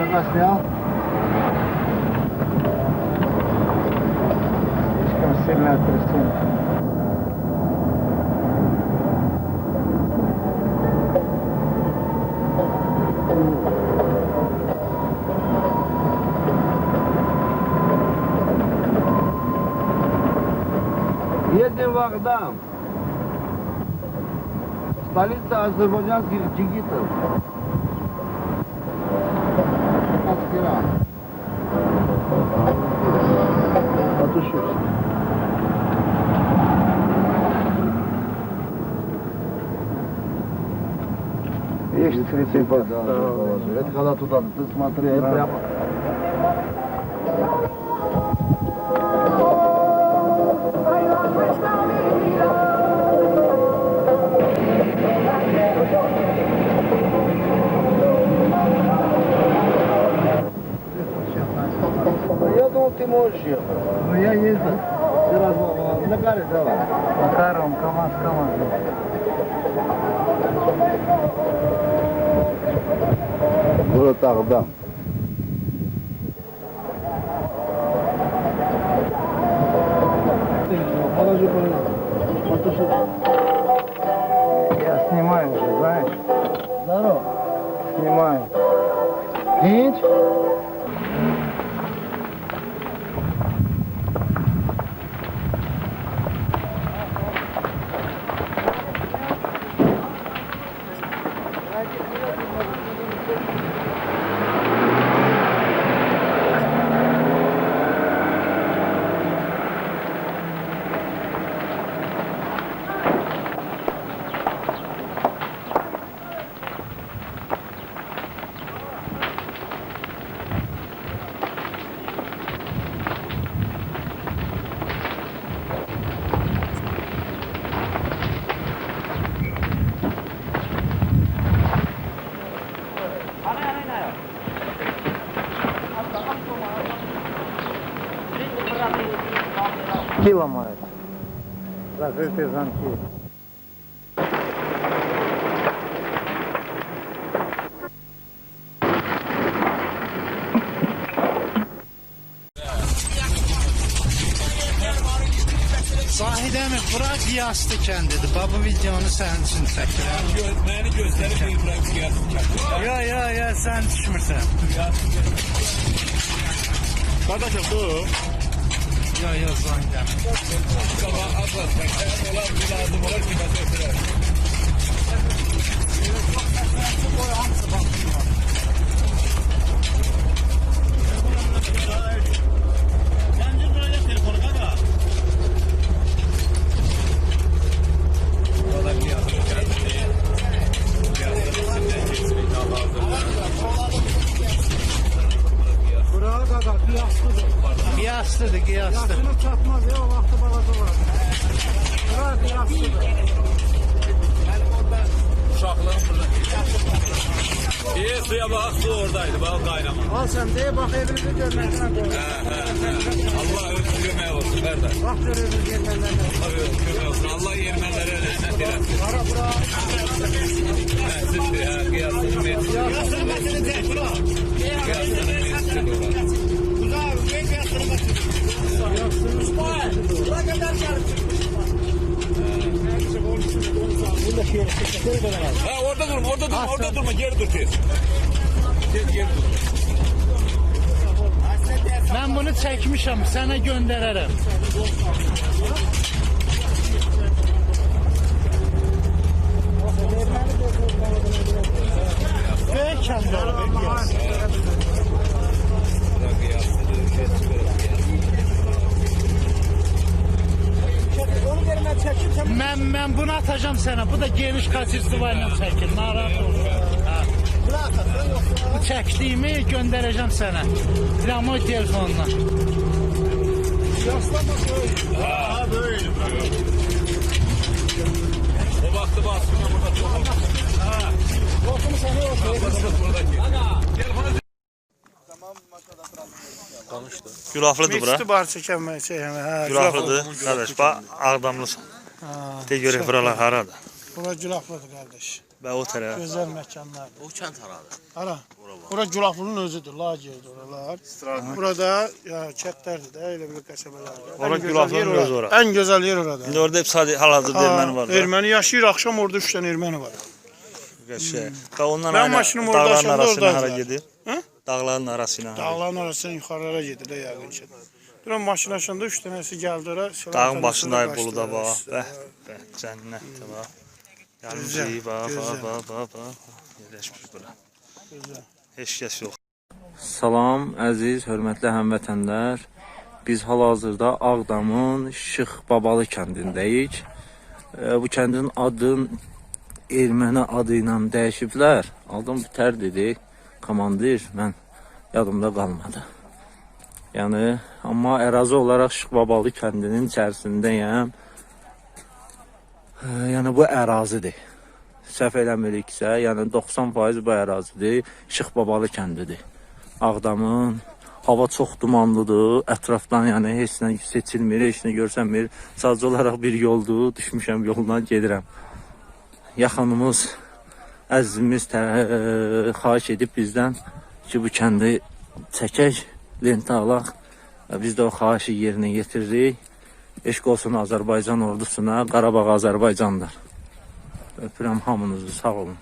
Czekaj, ja. Çıkar serinlertirsin. Едем в Агдам. Столица азербайджанских джигитов. Askera. Atışıyoruz. Есть цветы Это когда туда, ты смотри, это прямо. Я думал, ты можешь ехать. Ну я ездил. Ты раз на каре давай. Макаром, КамАЗ, КамАЗ. Город Агдам. Положи, положи. Я снимаю уже, знаешь? Здорово. Снимаю. Hiç. Ки ломают. Закрытые замки. Zahidəmi, bura qiyaslı kəndidir. Baba videonu sənin üçün çəkirəm. Məni göstərib İbrahim Qiyasov Yo, yo, yo, sən düşmürsən. Qardaşım bu Yo, yo, Zahidəm. sabah Qiyaslıdır, qiyaslı. Yaşını çatmaz ya o vakti balası var. Buraya kıyaslıdır. Uşaqlığım burada. İyi suya bak su oradaydı bak kaynama. Al sen de bak evimizi görmekten koy. Allah ömür gömeği olsun kardeş. Bak görevimiz yerlerine. Allah ömür Ha orada durma, orada durma, orada durma, geri dur tez. Tez geri dur. Mən bunu çəkmişəm, sənə göndərərəm. Böyük kəndləri, böyük Mən, mən bunu atacağım sənə. Bu da geniş kaçırtıva ilə çəkir. Narahat yoksa. Bu çəkdiyimi göndərəcəm sənə. Remoy telefonla. Yaslama böyle. Ha böyle. O baktı baskına burada çok. Ha. Korkumu sana yok. Buradaki. Telefonu Gülaflıdır bura. Mixti bar çəkəmək çəkəmək. Hə, Gülaflıdır. Kardeş bak Ağdamlısın. Ha, De göre buralar haradır. Bura Gülaflıdır kardeş. Ve o taraf. Gözəl məkanlardır. O kənd haradır? Hara? Ora bax. Bura Gülaflının özüdür, lagerdir oralar. Burada ya kətlərdir də, elə bir qəsəbələrdir. Ora yer özü oradır. ora. Ən gözəl yer orada. İndi orada hep sadece hal-hazırda Ha, erməni var da. Erməni yaşayır, axşam orada 3 dənə erməni var. Şey. Və ondan Ben aynı maşınım orada dağların arasına orada hara gedir? Hə? Dağların arasına. hara Dağların arasından yuxarılara gedir də yəqin Duran maşın açanda 3 dənəsi gəldi ora. Dağın tanışdı, başında qaçdı. Boluda bax. Bəh, bəh, cənnətdir bax. Gəlmişik, bax, bax, bax, bax, bax. Yerləşmiş bura. Heç kəs yox. Salam, əziz, hörmətli həmvətənlər. Biz hal-hazırda Ağdamın Şıx Babalı kəndindəyik. E, Bu kəndin adını erməni adı ilə dəyişiblər. Adım Bitər dedi, komandir, mən yadımda qalmadı. Yəni, amma ərazi olaraq Şıx Babalı kəndinin içərisindəyəm. E, Yəni bu ərazidir. Səhv eləmiriksə, yəni 90% bu ərazidir. Şıx Babalı kəndidir. Ağdamın hava çox dumanlıdır. Ətrafdan yəni heç nə seçilmir, heç nə görsənmir. Sadəcə olaraq bir yoldur. Düşmüşəm yoldan gedirəm. Yaxınımız əzizimiz xahiş edib bizdən ki, bu kəndi çəkək, lentə alaq. Və Biz də o xahişi yerinə yetiririk. Eşq olsun Azərbaycan ordusuna, Qarabağ Azərbaycandır. Öpürəm hamınızı, sağ olun.